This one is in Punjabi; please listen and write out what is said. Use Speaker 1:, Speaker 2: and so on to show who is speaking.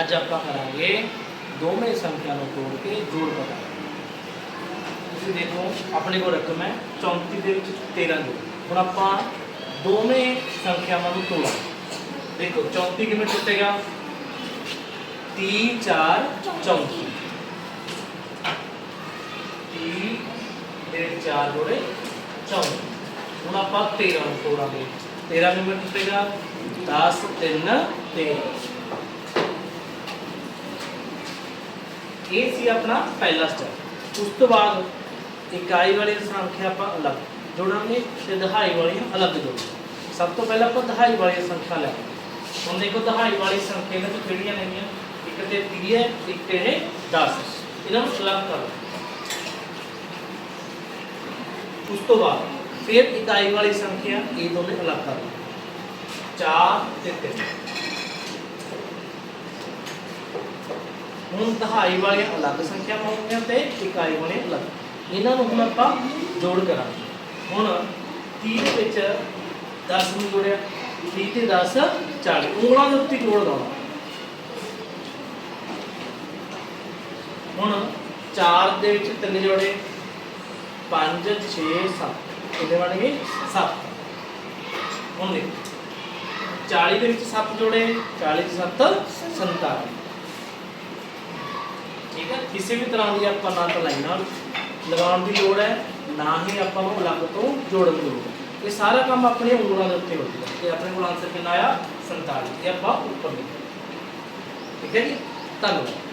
Speaker 1: ਅੱਜ ਆਪਾਂ ਕਰਾਂਗੇ ਦੋਵੇਂ ਸੰਖਿਆ ਨੂੰ ਤੋੜ ਕੇ ਜੋੜ ਪਤਾ। ਤੁਸੀਂ ਦੇਖੋ, ਆਪਣੇ ਕੋਲ ਰਕਮ ਹੈ 34 ਦੇ ਵਿੱਚ 13 ਜੋੜ। ਹੁਣ ਆਪਾਂ ਦੋਵੇਂ ਸੰਖਿਆਵਾਂ ਨੂੰ ਤੋੜਾਂਗੇ। ਦੇਖੋ 34 ਕਿਵੇਂ ਟੁੱਟੇਗਾ? 30 4 34 30 ਦੇ 4 ਜੋੜੇ 34 ਹੁਣ ਆਪਾਂ 13 ਨੂੰ ਤੋੜਾਂਗੇ। 13 ਕਿਵੇਂ ਟੁੱਟੇਗਾ? 10 3 13 ਇਹ ਸੀ ਆਪਣਾ ਪਹਿਲਾ ਸਟੈਪ ਉਸ ਤੋਂ ਬਾਅਦ ਇਕਾਈ ਵਾਲੀ ਸੰਖਿਆ ਆਪਾਂ ਅਲੱਗ। ਜੋੜਾਂਗੇ ਤੇ ਦਹਾਈ ਵਾਲੀਆਂ ਅਲੱਗ ਜੋੜਾਂਗੇ ਸਭ ਤੋਂ ਪਹਿਲਾਂ ਆਪਾਂ ਦਹਾਈ ਵਾਲੀ ਸੰਖਿਆ ਲੈ ਹੁਣ ਦੇਖੋ ਦਹਾਈ ਵਾਲੀ ਸੰਖਿਆ ਇਹਨਾਂ ਤੋਂ ਕਿਹੜੀਆਂ ਲੈਣੀਆਂ? ਇੱਕ ਤੇ 30 ਹੈ, ਇੱਕ ਤੇ 10 ਇਹਨਾਂ ਨੂੰ ਅਲੱਗ ਕਰ। ਉਸ ਤੋਂ ਬਾਅਦ ਫਿਰ ਇਕਾਈ ਵਾਲੀ ਸੰਖਿਆ ਇਹ ਦੋਨੇ ਅਲੱਗ ਕਰ। ਲਓ 4 ਤੇ 3 ਹੁਣ ਦਹਾਈ ਵਾਲੀਆਂ ਅਲੱਗ ਸੰਖਿਆਵਾਂ ਹੋ ਤੇ ਇਕਾਈ ਵਾਲੀਆਂ ਅਲੱਗ। ਇਹਨਾਂ ਨੂੰ ਹੁਣ ਆਪਾਂ ਜੋੜ ਕਰਾਂਗੇ। ਹੁਣ 30 ਦੇ ਵਿੱਚ 10 ਨੂੰ ਜੋੜਿਆ। 30 ਤੇ 10 40 ਉਂਗਲਾਂ ਦੇ ਉੱਤੇ ਜੋੜ ਲਾਉਣਾ ਹੁਣ 4 ਦੇ ਵਿੱਚ ਤਿੰਨ ਜੋੜੇ। 5 6 7 ਕਿੰਨੇ ਬਣ ਗਏ? 7 ਹੁਣ ਦੇਖੋ। 40 ਦੇ ਵਿੱਚ 7 ਜੋੜੇ 40 ਤੇ 7 47 ਠੀਕ ਹੈ ਕਿਸੇ ਵੀ ਤਰ੍ਹਾਂ ਦੀ ਆਪਾਂ ਨਾ ਤਾਂ ਲਾਈਨਾਂ ਲਗਾਉਣ ਦੀ ਲੋੜ ਹੈ, ਨਾ ਹੀ ਆਪਾਂ ਨੂੰ ਅਲੱਗ ਤੋਂ ਜੋੜਨ ਦੀ ਲੋੜ ਹੈ। ਇਹ ਸਾਰਾ ਕੰਮ ਆਪਣੇ ਉਂਗਲਾਂ ਦੇ ਉੱਤੇ ਹੋ। ਜੂਗਾ ਤੇ ਆਪਣੇ ਕੋਲ ਆਨਸਰ ਕਿੰਨਾ ਆਇਆ 47 ਇਹ ਆਪਾਂ ਉੱਪਰ ਲਿਖਿਆ। ਠੀਕ ਹੈ ਜੀ? ਧੰਨਵਾਦ।